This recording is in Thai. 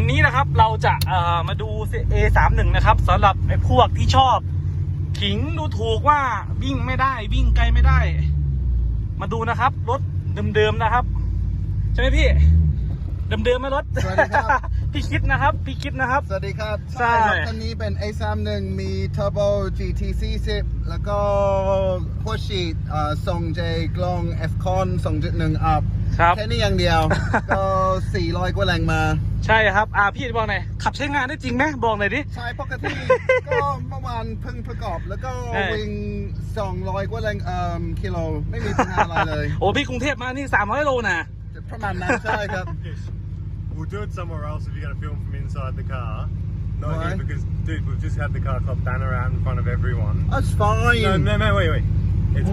วันนี้นะครับเราจะมาดู A31 นะครับสำหรับไอ้พวกที่ชอบ ขิงดูถูกว่าวิ่งไม่ได้ วิ่งไกลไม่ได้ มาดูนะครับ รถเดิมๆนะครับ ใช่ไหมพี่ เดิมๆไหมรถสวัสดีครับ พี่คิดนะครับ พี่คิดนะครับ สวัสดีครับใช่ รถคันนี้เป็น A31 มี Turbo GT 40 แล้วก็หัวฉีดเอ่อส่งเจกลอง F-Con 2.1 อัพครับ แค่นี้อย่างเดียว ก็ 400 กว่าแรงมา ใช่ครับ อ่าพี่บอกหน่อยขับใช้งานได้จริงไหมบอกหน่อยดิ ใช่ปกติ ก็เมื่อวานเพิ่งประกอบ แล้วก็ใช่ วิ่ง 200 กว่าแรงเอ่อกิโลไม่มีปัญหาอะไรเลย โอ้พี่กรุงเทพมานี่300โลนะ ประมาณนั้นใช่ครับ We'll do it somewhere else if you're going to film from inside the car. Not Why? here because, dude, we've just had the car club banner out in front of everyone. That's fine No, no, no, wait, wait. It's